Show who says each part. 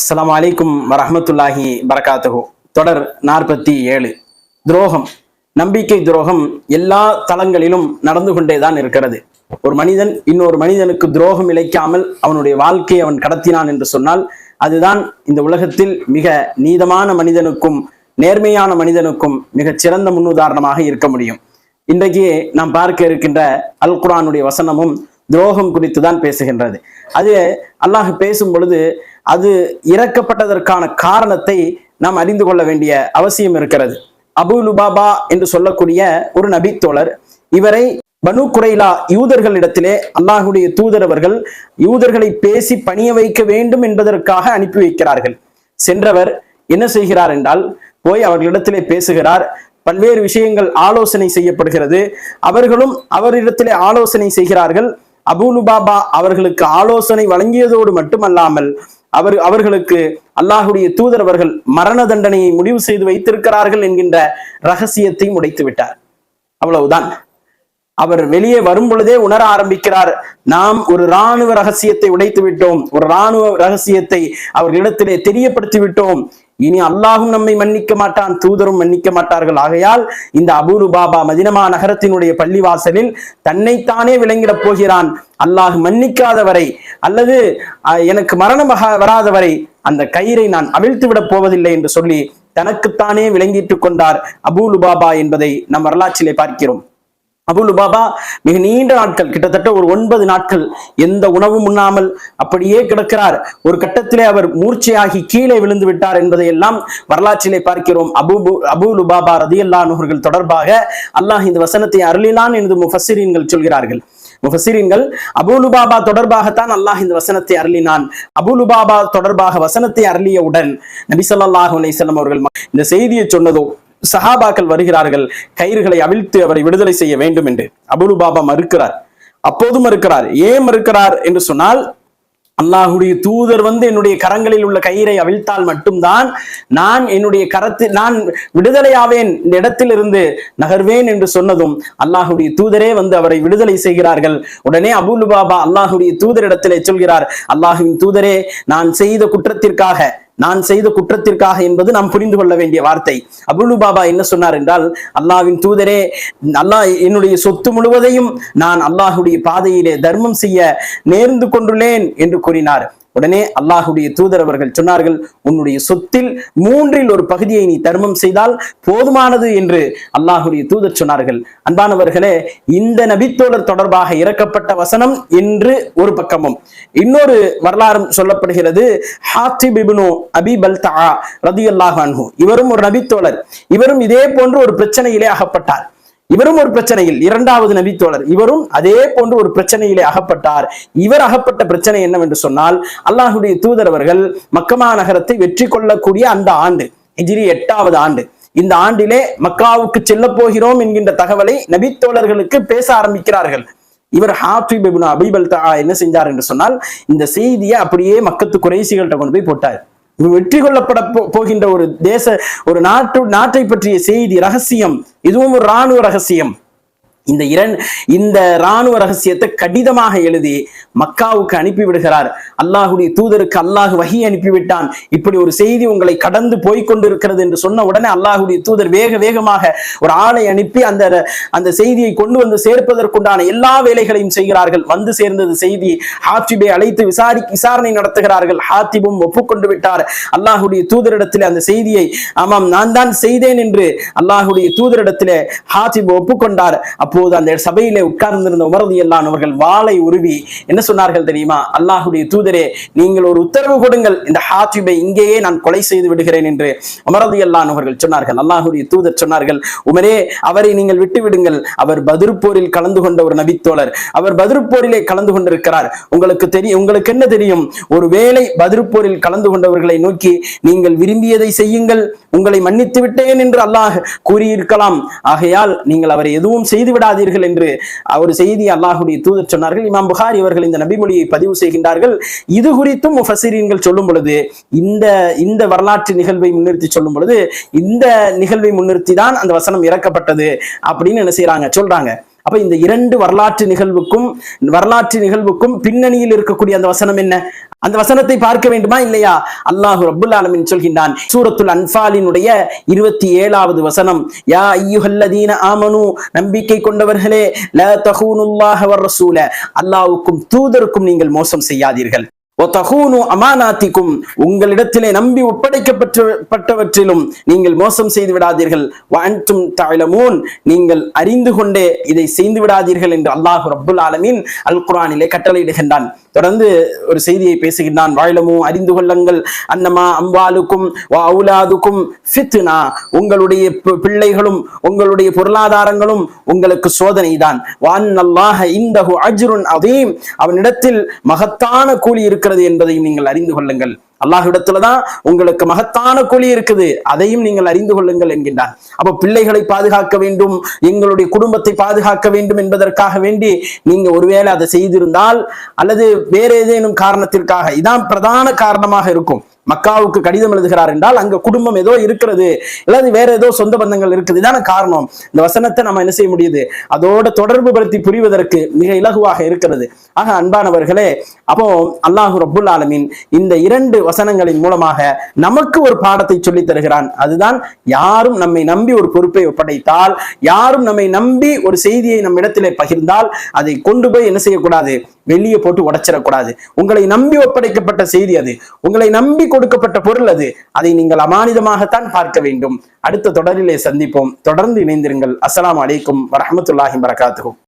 Speaker 1: அஸ்லாம் அலைக்கும் வரஹமத்துல்லாஹி வரகாத்துகு தொடர் நாற்பத்தி ஏழு துரோகம் நம்பிக்கை துரோகம் எல்லா தளங்களிலும் நடந்து கொண்டேதான் இருக்கிறது ஒரு மனிதன் இன்னொரு மனிதனுக்கு துரோகம் இழைக்காமல் அவனுடைய வாழ்க்கையை அவன் கடத்தினான் என்று சொன்னால் அதுதான் இந்த உலகத்தில் மிக நீதமான மனிதனுக்கும் நேர்மையான மனிதனுக்கும் மிகச் சிறந்த முன்னுதாரணமாக இருக்க முடியும். இன்றைக்கு நாம் பார்க்க இருக்கின்ற அல் குரானுடைய வசனமும் துரோகம் குறித்து தான் பேசுகின்றது. அது அல்லாஹ் பேசும் பொழுது அது இறக்கப்பட்டதற்கான காரணத்தை நாம் அறிந்து கொள்ள வேண்டிய அவசியம் இருக்கிறது. அபு லுபாபா என்று சொல்லக்கூடிய ஒரு நபித்தோழர் இவரை பனு குரைலா யூதர்களிடத்திலே அல்லாஹுடைய தூதர் அவர்கள் யூதர்களை பேசி பணிய வைக்க வேண்டும் என்பதற்காக அனுப்பி வைக்கிறார்கள். சென்றவர் என்ன செய்கிறார் என்றால் போய் அவர்களிடத்திலே பேசுகிறார். பல்வேறு விஷயங்கள் ஆலோசனை செய்யப்படுகிறது. அவர்களும் அவரிடத்திலே ஆலோசனை செய்கிறார்கள். அபூலுபாபா அவர்களுக்கு ஆலோசனை வழங்கியதோடு மட்டுமல்லாமல் அவர் அவர்களுக்கு அல்லாஹுடைய தூதர் அவர்கள் மரண தண்டனையை முடிவு செய்து வைத்திருக்கிறார்கள் என்கின்ற ரகசியத்தையும் உடைத்து விட்டார் அவ்வளவுதான். அவர் வெளியே வரும் பொழுதே உணர ஆரம்பிக்கிறார். நாம் ஒரு இராணுவ ரகசியத்தை உடைத்து விட்டோம். ஒரு இராணுவ ரகசியத்தை அவர்களிடத்திலே தெரியப்படுத்தி விட்டோம். இனி அல்லாஹும் நம்மை மன்னிக்க மாட்டான் தூதரும் மன்னிக்க மாட்டார்கள். ஆகையால் இந்த அபூரு பாபா மதினமா நகரத்தினுடைய பள்ளிவாசலில் தன்னைத்தானே விளங்கிடப் போகிறான். அல்லாஹ் மன்னிக்காதவரை அல்லது எனக்கு மரணம் வராதவரை அந்த கயிறை நான் அவிழ்த்து விடப் போவதில்லை என்று சொல்லி தனக்குத்தானே விளங்கிட்டுக் கொண்டார் அபூலு பாபா என்பதை நம் வரலாற்றிலே பார்க்கிறோம். அபுல் பாபா மிக நீண்ட நாட்கள் கிட்டத்தட்ட ஒரு ஒன்பது நாட்கள் எந்த உணவும் உண்ணாமல் அப்படியே கிடக்கிறார். ஒரு கட்டத்திலே அவர் மூர்ச்சையாகி கீழே விழுந்து விட்டார் என்பதை எல்லாம் வரலாற்றிலே பார்க்கிறோம். அபு அபுலு பாபா ரதியல்லானுவர்கள் தொடர்பாக அல்லாஹ் இந்த வசனத்தை அருளினான் என்று முஃபசிரீன்கள் சொல்கிறார்கள். முஃபசிரீன்கள் அபூலு பாபா தொடர்பாகத்தான் அல்லாஹ் இந்த வசனத்தை அருளினான். அபுலுபாபா தொடர்பாக வசனத்தை அருளியவுடன் நபிசல்லாஹு ஸல்லல்லாஹு அவர்கள் இந்த செய்தியை சொன்னதோ சஹாபாக்கள் வருகிறார்கள் கயிறுகளை அவிழ்த்து அவரை விடுதலை செய்ய வேண்டும் என்று. அபுலு பாபா மறுக்கிறார். அப்போதும் மறுக்கிறார் ஏன் மறுக்கிறார்? என்று சொன்னால் அல்லாஹுடைய தூதர் வந்து என்னுடைய கரங்களில் உள்ள கயிறை அவிழ்த்தால் மட்டும்தான் நான் என்னுடைய கரத்தில் நான் விடுதலையாவேன் இந்த இடத்திலிருந்து நகர்வேன் என்று சொன்னதும் அல்லாஹுடைய தூதரே வந்து அவரை விடுதலை செய்கிறார்கள். உடனே அபுல் பாபா அல்லாஹுடைய தூதரிடத்திலே சொல்கிறார் அல்லாஹுவின் தூதரே நான் செய்த குற்றத்திற்காக நான் செய்த குற்றத்திற்காக என்பது நாம் புரிந்து கொள்ள வேண்டிய வார்த்தை. அபுலு பாபா என்ன சொன்னார் என்றால் அல்லாவின் தூதரே அல்லாஹ் என்னுடைய சொத்து முழுவதையும் நான் அல்லாஹுடைய பாதையிலே தர்மம் செய்ய நேர்ந்து கொண்டுள்ளேன் என்று கூறினார். உடனே அல்லாஹுடைய தூதர் அவர்கள் சொன்னார்கள் உன்னுடைய சொத்தில் மூன்றில் ஒரு பகுதியை நீ தர்மம் செய்தால் போதுமானது என்று அல்லாஹுடைய தூதர் சொன்னார்கள். அன்பானவர்களே இந்த நபித்தோழர் தொடர்பாக இறக்கப்பட்ட வசனம் என்று ஒரு பக்கமும். இன்னொரு வரலாறும் சொல்லப்படுகிறது. ஹாத்திபிபுனு அபி பல்தா ரதி அல்லாஹ் இவரும் ஒரு நபித்தோழர். இவரும் இதே போன்று ஒரு பிரச்சனையிலே அகப்பட்டார். இவரும் ஒரு பிரச்சனையில் இரண்டாவது நபித்தோழர். இவரும் அதே போன்று ஒரு பிரச்சனையிலே அகப்பட்டார். இவர் அகப்பட்ட பிரச்சனை என்னவென்று சொன்னால் அல்லாஹுடைய தூதர் அவர்கள் மக்கமா நகரத்தை வெற்றி கொள்ளக்கூடிய அந்த ஆண்டு ஹிஜ்ரி எட்டாவது ஆண்டு. இந்த ஆண்டிலே மக்காவுக்கு செல்ல போகிறோம் என்கின்ற தகவலை நபித்தோழர்களுக்கு பேச ஆரம்பிக்கிறார்கள். இவர் ஹாத்திப் அபிபல் என்ன செஞ்சார் என்று சொன்னால் இந்த செய்தியை அப்படியே மக்கத்து குறைசிகள்கிட்ட கொண்டு போய் போட்டார். வெற்றி கொள்ளப்பட போகின்ற ஒரு தேச ஒரு நாட்டு நாட்டை பற்றிய செய்தி ரகசியம். இதுவும் ஒரு இராணுவ ரகசியம். இந்த இரண் இந்த இராணுவ ரகசியத்தை கடிதமாக எழுதி மக்காவுக்கு அனுப்பி விடுகிறார். அல்லாஹுடைய தூதருக்கு அல்லாஹ் வகி அனுப்பிவிட்டான். இப்படி ஒரு செய்தி உங்களை கடந்து போய்கொண்டிருக்கிறது என்று சொன்ன உடனே அல்லாஹுடைய தூதர் வேக வேகமாக ஒரு ஆளை அனுப்பி அந்த அந்த செய்தியை கொண்டு வந்து சேர்ப்பதற்குண்டான எல்லா வேலைகளையும் செய்கிறார்கள். வந்து சேர்ந்தது செய்தி ஹாத்திபை அழைத்து விசாரி விசாரணை நடத்துகிறார்கள். ஹாத்திபும் ஒப்புக்கொண்டு விட்டார். அல்லாஹுடைய தூதரிடத்தில் அந்த செய்தியை ஆமாம் நான் தான் செய்தேன் என்று அல்லாஹுடைய தூதரிடத்திலே ஹாத்திப் ஒப்புக்கொண்டார். அப்போ அப்போது அந்த சபையிலே உட்கார்ந்திருந்த உமரது எல்லாம் அவர்கள் வாளை உருவி என்ன சொன்னார்கள் தெரியுமா? அல்லாஹுடைய தூதரே நீங்கள் ஒரு உத்தரவு கொடுங்கள். இந்த ஹாத்திபை இங்கேயே நான் கொலை செய்து விடுகிறேன் என்று உமரது எல்லாம் அவர்கள் சொன்னார்கள். அல்லாஹுடைய தூதர் சொன்னார்கள் உமரே அவரை நீங்கள் விட்டு விடுங்கள். அவர் பதிர்போரில் கலந்து கொண்ட ஒரு நபித்தோழர். அவர் பதிர்போரிலே கலந்து கொண்டிருக்கிறார். உங்களுக்கு தெரியும் உங்களுக்கு என்ன தெரியும்? ஒருவேளை பதிர்போரில் கலந்து கொண்டவர்களை நோக்கி நீங்கள் விரும்பியதை செய்யுங்கள். உங்களை மன்னித்து விட்டேன் என்று அல்லாஹ் கூறியிருக்கலாம். ஆகையால் நீங்கள் அவரை எதுவும் செய்து விடாதீர்கள் என்று ஒரு செய்தி அல்லாஹுடைய தூதர் சொன்னார்கள். இமாம் புகாரி அவர்கள் இந்த நபிமொழியை பதிவு செய்கின்றார்கள். இது குறித்தும் முஃபசிரியன்கள் சொல்லும் பொழுது இந்த இந்த வரலாற்று நிகழ்வை முன்னிறுத்தி சொல்லும் பொழுது இந்த நிகழ்வை முன்னிறுத்தி தான் அந்த வசனம் இறக்கப்பட்டது அப்படின்னு என்ன செய்யறாங்க சொல்றாங்க. அப்ப இந்த இரண்டு வரலாற்று நிகழ்வுக்கும் வரலாற்று நிகழ்வுக்கும் பின்னணியில் இருக்கக்கூடிய அந்த வசனம் என்ன? அந்த வசனத்தை பார்க்க வேண்டுமா இல்லையா? அல்லாஹு ரபுல் ஆலமின் சொல்கின்றான் சூரத்துல் அன்பாலினுடைய இருபத்தி ஏழாவது வசனம் யா ஐயுஹல்லதீன ஆமனு நம்பிக்கை கொண்டவர்களே ல தஹூனுல்லாஹ வர் ரசூல. அல்லாஹ்வுக்கும் தூதருக்கும் நீங்கள் மோசம் செய்யாதீர்கள். அமானாத்திக்கும் உங்களிடத்திலே நம்பி ஒப்படைக்கப்பட்டவற்றிலும் நீங்கள் மோசம் செய்து விடாதீர்கள். வான்டும் தாழமூன் நீங்கள் அறிந்து கொண்டே இதை செய்து விடாதீர்கள் என்று அல்லாஹ் ரப்புல் ஆலமீன் அல் குரானிலே கட்டளையிடுகின்றான். தொடர்ந்து ஒரு செய்தியை பேசுகின்றான். வாழமு அறிந்து கொள்ளுங்கள். அன்னமா அம்பாலுக்கும் அவுலாதுக்கும் ஃபித்னா. உங்களுடைய பிள்ளைகளும் உங்களுடைய பொருளாதாரங்களும் உங்களுக்கு சோதனை தான் வான் அல்லாஹ இந்தஹு அஜ்ருன் அதீம் அவனிடத்தில் மகத்தான கூலி இருக்கிறது. என்பதையும் நீங்கள் அறிந்து கொள்ளுங்கள். அல்லாஹ்விடத்துல தான் உங்களுக்கு மகத்தான கூலி இருக்குது. அதையும் நீங்கள் அறிந்து கொள்ளுங்கள் என்கின்றான் அப்ப பிள்ளைகளை பாதுகாக்க வேண்டும் எங்களுடைய குடும்பத்தை பாதுகாக்க வேண்டும் என்பதற்காக வேண்டி நீங்க ஒருவேளை அதை செய்திருந்தால் அல்லது வேற ஏதேனும் காரணத்திற்காக இதான் பிரதான காரணமாக இருக்கும். மக்காவுக்கு கடிதம் எழுதுகிறார் என்றால் அங்க குடும்பம் ஏதோ இருக்கிறது இல்லாது வேற ஏதோ சொந்த பந்தங்கள் இருக்குது. இதான காரணம். இந்த வசனத்தை நம்ம என்ன செய்ய முடியுது? அதோட தொடர்பு படுத்தி புரிவதற்கு மிக இலகுவாக இருக்கிறது. ஆக அன்பானவர்களே அப்போ அல்லாஹு ரபுல் ஆலமீன் இந்த இரண்டு வசனங்களின் மூலமாக நமக்கு ஒரு பாடத்தை சொல்லித் தருகிறான். அதுதான் யாரும் நம்மை நம்பி ஒரு பொறுப்பை ஒப்படைத்தால் யாரும் நம்மை நம்பி ஒரு செய்தியை நம் இடத்திலே பகிர்ந்தால் அதை கொண்டு போய் என்ன செய்யக்கூடாது? வெளியே போட்டு உடைச்சிடக்கூடாது. உங்களை நம்பி ஒப்படைக்கப்பட்ட செய்தி அது. உங்களை நம்பி கொடுக்கப்பட்ட பொருள் அது. அதை நீங்கள் அமானிதமாகத்தான் பார்க்க வேண்டும். அடுத்த தொடரிலே சந்திப்போம். தொடர்ந்து இணைந்திருங்கள். அஸ்லாம் அலைக்கும் வரமத்துல்லாஹி வரகாத்துகும்